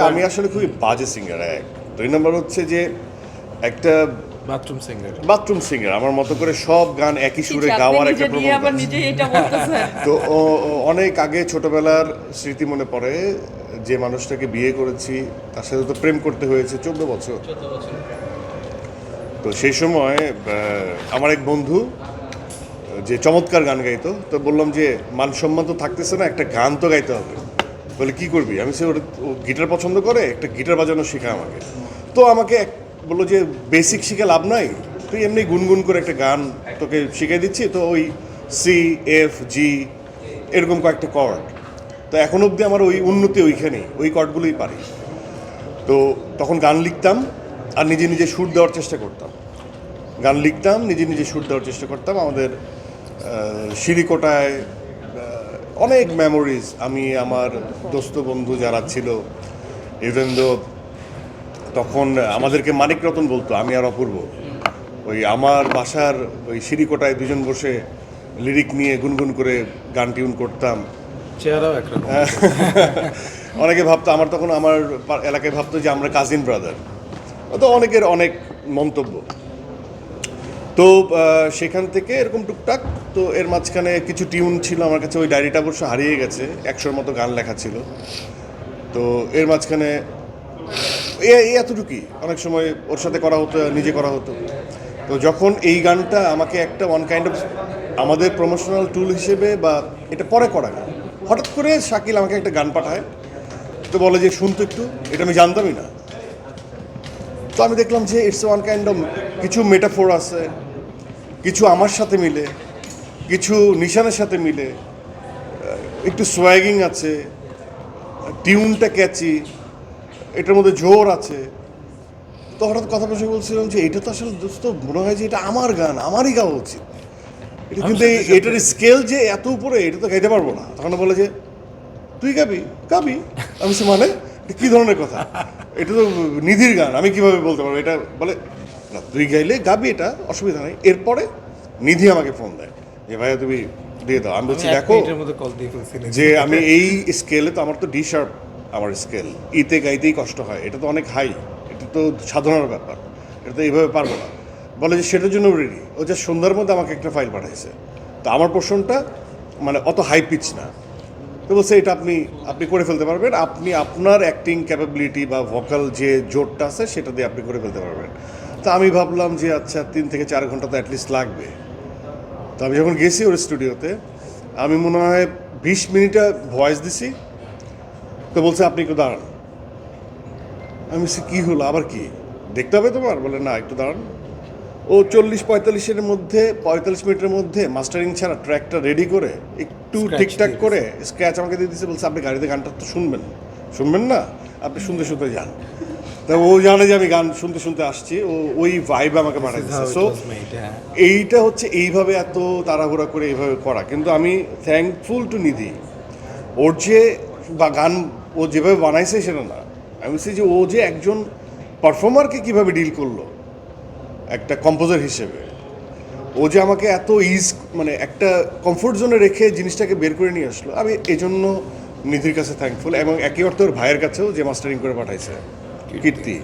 আমি আসলে খুবই বাজে সিঙ্গার এক। দুই নম্বর হচ্ছে যে একটা বাথরুম সিঙ্গার বাথরুম সিঙ্গার আমার মতো করে সব গান একই সুরে গাওয়ার একটা প্রবণতা নিজে এটা বলতেছেন। তো অনেক আগে ছোটবেলার স্মৃতি মনে পড়ে যে মানুষটাকে বিয়ে করেছি তার সাথে তো প্রেম করতে হয়েছে চোদ্দ বছর। তো সেই সময় আমার এক বন্ধু যে চমৎকার গান গাইতো তো বললাম যে মান সম্মান তো থাকতেছে না একটা গান তো গাইতে হবে। বলে, কি করবি? আমি সে ওর গিটার পছন্দ করে, একটা গিটার বাজানো শেখা আমাকে। তো আমাকে এক বলল যে, বেসিক শিখে লাভ নাই, তুই এমনি গুনগুন করে একটা গান তোকে শিখিয়ে দিচ্ছি। তো ওই সি এফ জি এরকম কয়েকটা কর্ড তো এখন অবধি আমার ওই উন্নতি ওইখানেই, ওই কর্ডগুলোই পারি। তো তখন গান লিখতাম আর নিজে নিজে সুর দেওয়ার চেষ্টা করতাম। গান লিখতাম, নিজে নিজে সুর দেওয়ার চেষ্টা করতাম। আমাদের সিঁড়িকোটায় অনেক মেমোরিজ আমি আমার দোস্ত বন্ধু যারা ছিল ইভেন দো তখন আমাদেরকে মানিক রতন বলতো আমি আর অপূর্ব। ওই আমার বাসার ওই সিঁড়িকোটায় দুজন বসে লিরিক নিয়ে গুনগুন করে গান টিউন করতাম। চেহারাও একরকম। অনেকে ভাবতো আমার তখন আমার এলাকায় ভাবতো যে আমরা কাজিন ব্রাদার তো অনেকের অনেক মন্তব্য। তো সেখান থেকে এরকম টুকটাক, তো এর মাঝখানে কিছু টিউন ছিল আমার কাছে, ওই ডায়েরিটা অবশ্য হারিয়ে গেছে, একশোর মতো গান লেখা ছিল। তো এর মাঝখানে এই এতটুকুই, অনেক সময় ওর সাথে করা হতো, নিজে করা হতো। তো যখন এই গানটা আমাকে একটা ওয়ান কাইন্ড অফ আমাদের প্রমোশনাল টুল হিসেবে বা এটা পরে করা গান, হঠাৎ করে শাকিল আমাকে একটা গান পাঠায়, তো বলে যে শুনতো একটু, এটা আমি জানতামই না। তো আমি দেখলাম যে ইটস ওয়ান কাইন্ড অফ কিছু মেটাফোর আছে কিছু আমার সাথে মিলে কিছু নিশানের সাথে মিলে একটু সোয়াগিং আছে টিউনটা ক্যাচি এটার মধ্যে জোর আছে। তো হঠাৎ কথা বসে বলছিলাম যে এটা তো আসলে দোস্ত মনে হয় যে এটা আমার গান আমারই গাওয়া উচিত। এটা কিন্তু এটার স্কেল যে এত উপরে এটা তো গাইতে পারব না। তখন বলে যে তুই গাবি? গাবি। আমি সে মানে কী ধরনের কথা? এটা তো নিধির গান আমি কীভাবে বলতে পারব? এটা বলে না তুই গাইলে গাবি এটা অসুবিধা নেই। এরপরে নিধি আমাকে ফোন দেয় যে ভাইয়া তুমি দিয়ে দাও। আমি বলছি দেখো যে আমি এই স্কেলে তো আমার তো ডি শার্প আমার স্কেল ইতে গাইতেই কষ্ট হয়। এটা তো অনেক হাই এটা তো সাধনার ব্যাপার। এটা তো এইভাবে পারব না। বলে যে সেটার জন্য রেডি ও যে সন্ধ্যার মধ্যে আমাকে একটা ফাইল পাঠাইছে। তো আমার পোর্শনটা মানে অত হাই পিচ না। তো বলছে এটা আপনি আপনি করে ফেলতে পারবেন। আপনি আপনার অ্যাক্টিং ক্যাপাবিলিটি বা ভোকাল যে জোরটা আছে সেটা দিয়ে আপনি করে ফেলতে পারবেন। তো আমি ভাবলাম যে আচ্ছা তিন থেকে চার ঘণ্টা তো অ্যাটলিস্ট লাগবে। তো আমি যখন গেছি ওর স্টুডিওতে আমি মনে হয় বিশ মিনিটে ভয়েস দিছি। তো বলছে আপনি একটু দাঁড়ান। আমি বলছি কী হলো? আবার কি? দেখতে হবে তোমার? বলে না একটু দাঁড়ান। ও চল্লিশ পঁয়তাল্লিশের মধ্যে পঁয়তাল্লিশ মিনিটের মধ্যে মাস্টারিং ছাড়া ট্র্যাকটা রেডি করে একটু ঠিকঠাক করে স্ক্র্যাচ আমাকে দিয়ে দিচ্ছে বলছে আপনি গাড়িতে গানটা তো শুনবেন। শুনবেন না? আপনি শুনতে শুনতে যান। তা ও জানে যে আমি গান শুনতে শুনতে আসছি ও ওই ভাইব আমাকে পাঠাচ্ছে সো হ্যাঁ। এইটা হচ্ছে এইভাবে এত তাড়াহুড়া করে এইভাবে করা। কিন্তু আমি থ্যাঙ্কফুল টু নিধি ওর যে বা গান ও যেভাবে বানাইছে সেটা না। আমি বলছি যে ও যে একজন পারফর্মারকে কীভাবে ডিল করল একটা কম্পোজার হিসেবে। ও যে আমাকে এত ইজ মানে একটা কমফোর্ট জোনে রেখে জিনিসটাকে বের করে নিয়ে আসলো আমি এই জন্য নিধির কাছে থ্যাঙ্কফুল এবং একই অর্থ ওর ভাইয়ের কাছেও যে মাস্টারিং করে পাঠাইছে। কীর্তি